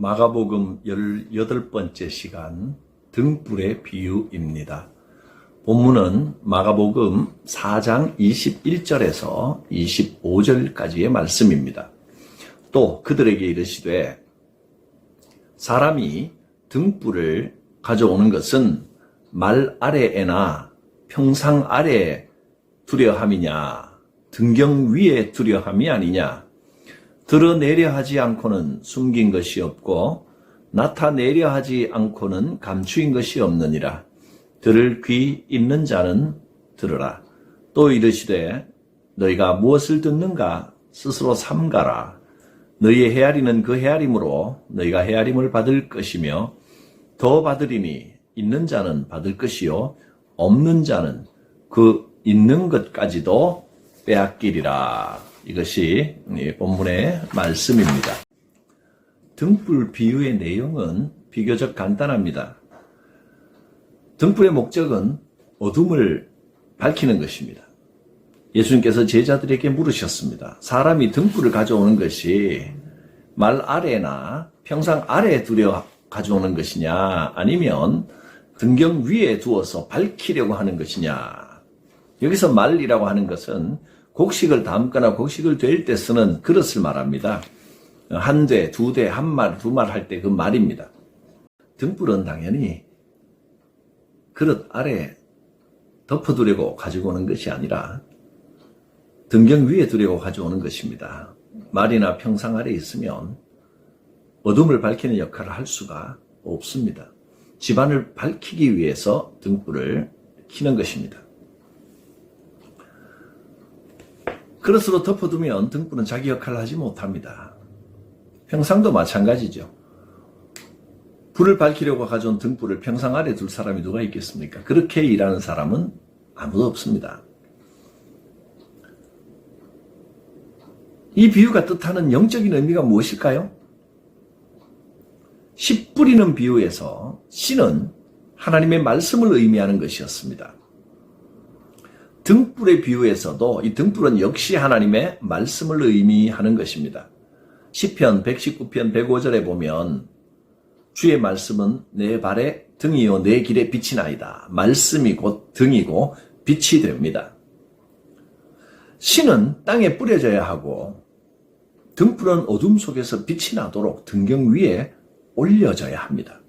마가복음 18번째 시간 등불의 비유입니다. 본문은 마가복음 4장 21절에서 25절까지의 말씀입니다. 또 그들에게 이르시되 사람이 등불을 가져오는 것은 말 아래에나 평상 아래에 두려함이냐 등경 위에 두려함이 아니냐 드러내려 하지 않고는 숨긴 것이 없고 나타내려 하지 않고는 감추인 것이 없느니라. 들을 귀 있는 자는 들으라. 또 이르시되 너희가 무엇을 듣는가 스스로 삼가라. 너희의 헤아리는 그 헤아림으로 너희가 헤아림을 받을 것이며 더 받으리니 있는 자는 받을 것이요 없는 자는 그 있는 것까지도 빼앗기리라. 이것이 이 본문의 말씀입니다. 등불 비유의 내용은 비교적 간단합니다. 등불의 목적은 어둠을 밝히는 것입니다. 예수님께서 제자들에게 물으셨습니다. 사람이 등불을 가져오는 것이 말 아래나 평상 아래에 두려 가져오는 것이냐 아니면 등경 위에 두어서 밝히려고 하는 것이냐 여기서 말이라고 하는 것은 곡식을 담거나 곡식을 될 때 쓰는 그릇을 말합니다. 한 대, 두 대, 한 말, 두 말 할 때 그 말입니다. 등불은 당연히 그릇 아래 덮어두려고 가지고 오는 것이 아니라 등경 위에 두려고 가져오는 것입니다. 말이나 평상 아래 있으면 어둠을 밝히는 역할을 할 수가 없습니다. 집안을 밝히기 위해서 등불을 켜는 것입니다. 그릇으로 덮어두면 등불은 자기 역할을 하지 못합니다. 평상도 마찬가지죠. 불을 밝히려고 가져온 등불을 평상 아래 둘 사람이 누가 있겠습니까? 그렇게 일하는 사람은 아무도 없습니다. 이 비유가 뜻하는 영적인 의미가 무엇일까요? 씨 뿌리는 비유에서 씨는 하나님의 말씀을 의미하는 것이었습니다. 등불의 비유에서도 이 등불은 역시 하나님의 말씀을 의미하는 것입니다. 시편 119편 105절에 보면 주의 말씀은 내 발의 등이요 내 길의 빛이 나이다. 말씀이 곧 등이고 빛이 됩니다. 신은 땅에 뿌려져야 하고 등불은 어둠 속에서 빛이 나도록 등경 위에 올려져야 합니다.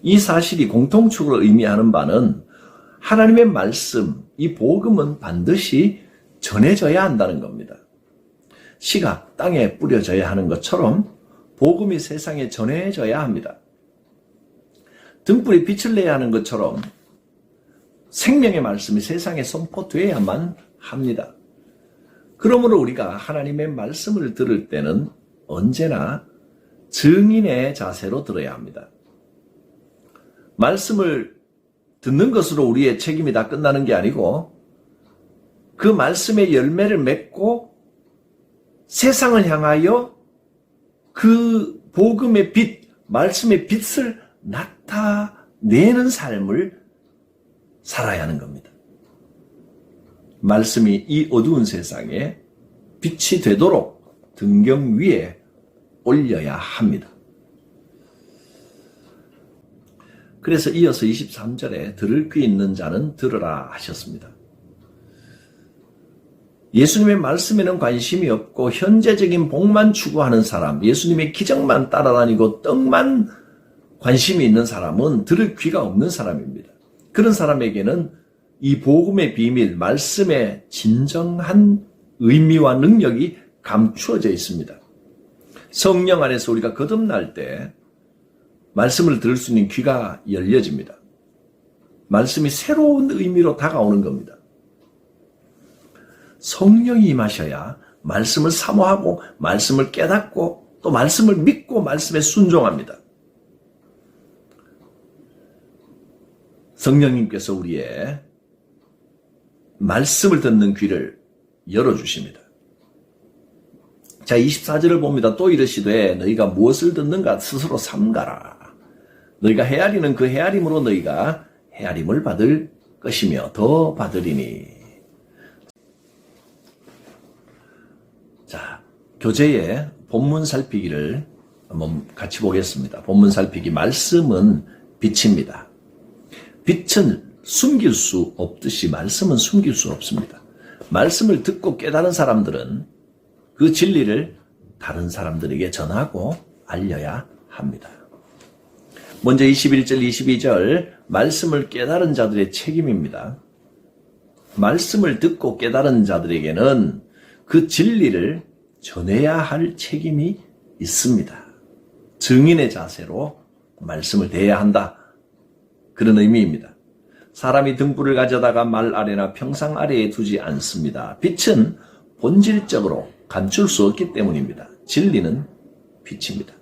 이 사실이 공통적으로 의미하는 바는 하나님의 말씀, 이 복음은 반드시 전해져야 한다는 겁니다. 씨가 땅에 뿌려져야 하는 것처럼 복음이 세상에 전해져야 합니다. 등불이 빛을 내야 하는 것처럼 생명의 말씀이 세상에 선포되어야만 합니다. 그러므로 우리가 하나님의 말씀을 들을 때는 언제나 증인의 자세로 들어야 합니다. 말씀을 듣는 것으로 우리의 책임이 다 끝나는 게 아니고 그 말씀의 열매를 맺고 세상을 향하여 그 복음의 빛, 말씀의 빛을 나타내는 삶을 살아야 하는 겁니다. 말씀이 이 어두운 세상에 빛이 되도록 등경 위에 올려야 합니다. 그래서 이어서 23절에 들을 귀 있는 자는 들으라 하셨습니다. 예수님의 말씀에는 관심이 없고 현재적인 복만 추구하는 사람, 예수님의 기적만 따라다니고 떡만 관심이 있는 사람은 들을 귀가 없는 사람입니다. 그런 사람에게는 이 복음의 비밀, 말씀의 진정한 의미와 능력이 감추어져 있습니다. 성령 안에서 우리가 거듭날 때 말씀을 들을 수 있는 귀가 열려집니다. 말씀이 새로운 의미로 다가오는 겁니다. 성령이 임하셔야 말씀을 사모하고 말씀을 깨닫고 또 말씀을 믿고 말씀에 순종합니다. 성령님께서 우리의 말씀을 듣는 귀를 열어주십니다. 자, 24절을 봅니다. 또 이르시되 너희가 무엇을 듣는가 스스로 삼가라. 너희가 헤아리는 그 헤아림으로 너희가 헤아림을 받을 것이며 더 받으리니. 자, 교재에 본문 살피기를 한번 같이 보겠습니다. 본문 살피기 말씀은 빛입니다. 빛은 숨길 수 없듯이 말씀은 숨길 수 없습니다. 말씀을 듣고 깨달은 사람들은 그 진리를 다른 사람들에게 전하고 알려야 합니다. 먼저 21절, 22절 말씀을 깨달은 자들의 책임입니다. 말씀을 듣고 깨달은 자들에게는 그 진리를 전해야 할 책임이 있습니다. 증인의 자세로 말씀을 대해야 한다. 그런 의미입니다. 사람이 등불을 가져다가 말 아래나 평상 아래에 두지 않습니다. 빛은 본질적으로 감출 수 없기 때문입니다. 진리는 빛입니다.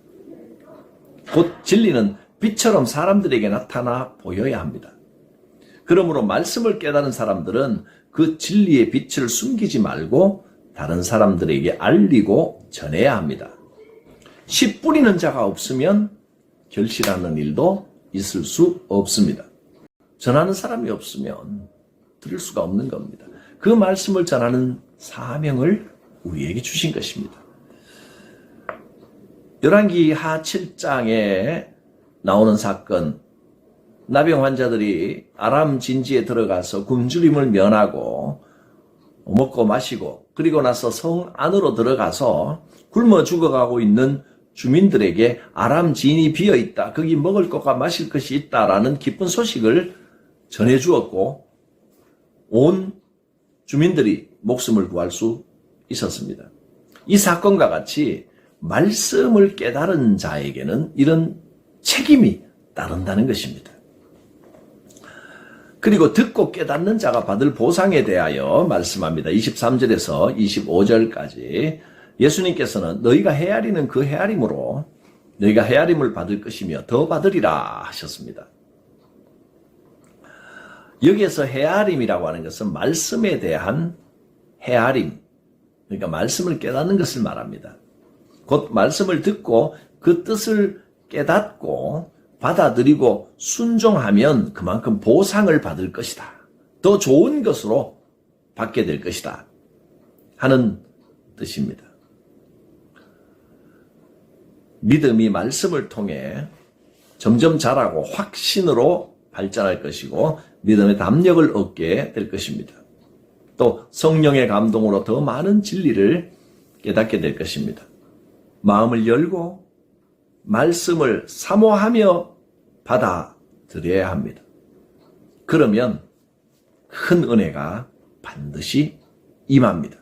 곧 진리는 빛처럼 사람들에게 나타나 보여야 합니다. 그러므로 말씀을 깨달은 사람들은 그 진리의 빛을 숨기지 말고 다른 사람들에게 알리고 전해야 합니다. 씨 뿌리는 자가 없으면 결실하는 일도 있을 수 없습니다. 전하는 사람이 없으면 들을 수가 없는 겁니다. 그 말씀을 전하는 사명을 우리에게 주신 것입니다. 열왕기 하 7장에 나오는 사건, 나병 환자들이 아람 진지에 들어가서 굶주림을 면하고 먹고 마시고 그리고 나서 성 안으로 들어가서 굶어 죽어가고 있는 주민들에게 아람 진이 비어 있다. 거기 먹을 것과 마실 것이 있다라는 기쁜 소식을 전해 주었고 온 주민들이 목숨을 구할 수 있었습니다. 이 사건과 같이 말씀을 깨달은 자에게는 이런 책임이 따른다는 것입니다. 그리고 듣고 깨닫는 자가 받을 보상에 대하여 말씀합니다. 23절에서 25절까지 예수님께서는 너희가 헤아리는 그 헤아림으로 너희가 헤아림을 받을 것이며 더 받으리라 하셨습니다. 여기에서 헤아림이라고 하는 것은 말씀에 대한 헤아림, 그러니까 말씀을 깨닫는 것을 말합니다. 곧 말씀을 듣고 그 뜻을 깨닫고 받아들이고 순종하면 그만큼 보상을 받을 것이다. 더 좋은 것으로 받게 될 것이다. 하는 뜻입니다. 믿음이 말씀을 통해 점점 자라고 확신으로 발전할 것이고 믿음의 담력을 얻게 될 것입니다. 또 성령의 감동으로 더 많은 진리를 깨닫게 될 것입니다. 마음을 열고 말씀을 사모하며 받아들여야 합니다. 그러면 큰 은혜가 반드시 임합니다.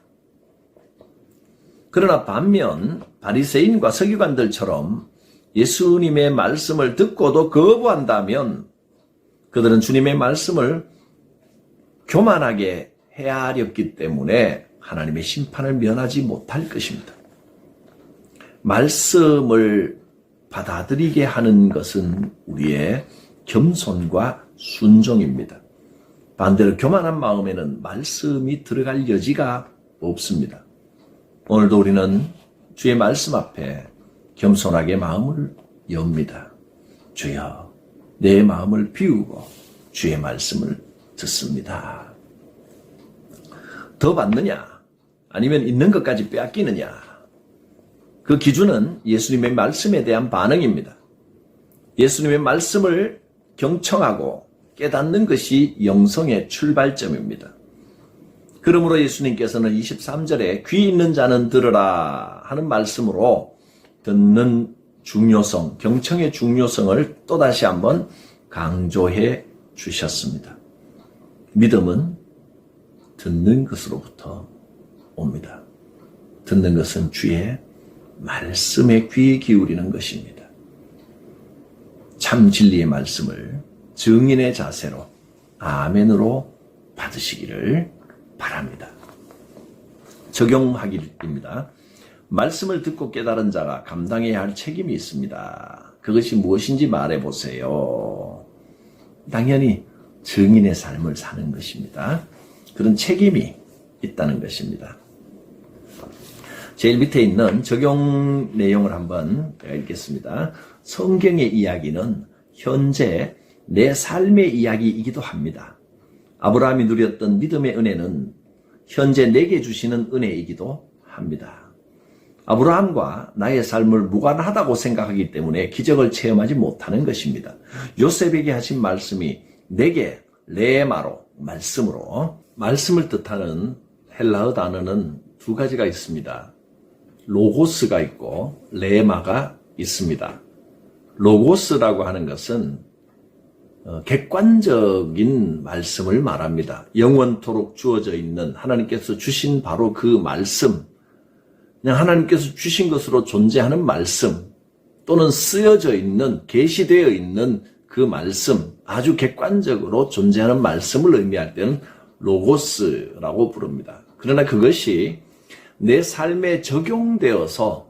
그러나 반면 바리새인과 서기관들처럼 예수님의 말씀을 듣고도 거부한다면 그들은 주님의 말씀을 교만하게 헤아렸기 때문에 하나님의 심판을 면하지 못할 것입니다. 말씀을 받아들이게 하는 것은 우리의 겸손과 순종입니다. 반대로 교만한 마음에는 말씀이 들어갈 여지가 없습니다. 오늘도 우리는 주의 말씀 앞에 겸손하게 마음을 엽니다. 주여, 내 마음을 비우고 주의 말씀을 듣습니다. 더 받느냐? 아니면 있는 것까지 빼앗기느냐? 그 기준은 예수님의 말씀에 대한 반응입니다. 예수님의 말씀을 경청하고 깨닫는 것이 영성의 출발점입니다. 그러므로 예수님께서는 23절에 귀 있는 자는 들으라 하는 말씀으로 듣는 중요성, 경청의 중요성을 또다시 한번 강조해 주셨습니다. 믿음은 듣는 것으로부터 옵니다. 듣는 것은 주의 말씀에 귀 기울이는 것입니다. 참 진리의 말씀을 증인의 자세로 아멘으로 받으시기를 바랍니다. 적용하기입니다. 말씀을 듣고 깨달은 자가 감당해야 할 책임이 있습니다. 그것이 무엇인지 말해 보세요. 당연히 증인의 삶을 사는 것입니다. 그런 책임이 있다는 것입니다. 제일 밑에 있는 적용 내용을 한번 읽겠습니다. 성경의 이야기는 현재 내 삶의 이야기이기도 합니다. 아브라함이 누렸던 믿음의 은혜는 현재 내게 주시는 은혜이기도 합니다. 아브라함과 나의 삶을 무관하다고 생각하기 때문에 기적을 체험하지 못하는 것입니다. 요셉에게 하신 말씀이 내게 레마로 말씀으로 말씀을 뜻하는 헬라어 단어는 두 가지가 있습니다. 로고스가 있고 레마가 있습니다. 로고스라고 하는 것은 어, 객관적인 말씀을 말합니다. 영원토록 주어져 있는 하나님께서 주신 바로 그 말씀, 그냥 하나님께서 주신 것으로 존재하는 말씀, 또는 쓰여져 있는, 계시되어 있는 그 말씀, 아주 객관적으로 존재하는 말씀을 의미할 때는 로고스라고 부릅니다. 그러나 그것이 내 삶에 적용되어서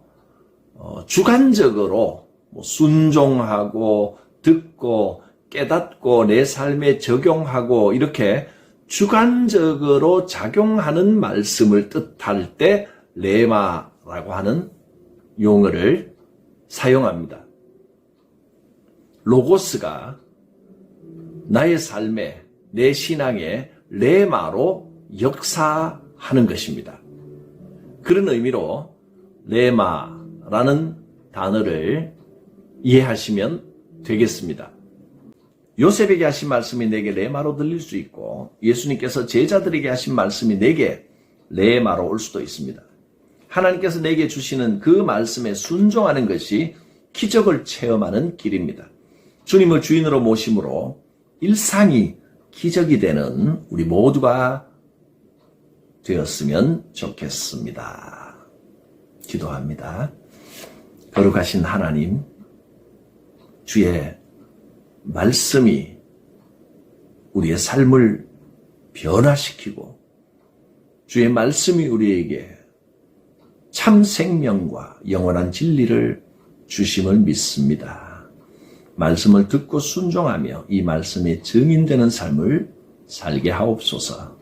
어, 주관적으로 뭐 순종하고 듣고 깨닫고 내 삶에 적용하고 이렇게 주관적으로 작용하는 말씀을 뜻할 때 레마라고 하는 용어를 사용합니다. 로고스가 나의 삶에 내 신앙에 레마로 역사하는 것입니다. 그런 의미로 레마라는 단어를 이해하시면 되겠습니다. 요셉에게 하신 말씀이 내게 레마로 들릴 수 있고 예수님께서 제자들에게 하신 말씀이 내게 레마로 올 수도 있습니다. 하나님께서 내게 주시는 그 말씀에 순종하는 것이 기적을 체험하는 길입니다. 주님을 주인으로 모심으로 일상이 기적이 되는 우리 모두가 되었으면 좋겠습니다. 기도합니다. 거룩하신 하나님, 주의 말씀이 우리의 삶을 변화시키고 주의 말씀이 우리에게 참 생명과 영원한 진리를 주심을 믿습니다. 말씀을 듣고 순종하며 이 말씀에 증인되는 삶을 살게 하옵소서.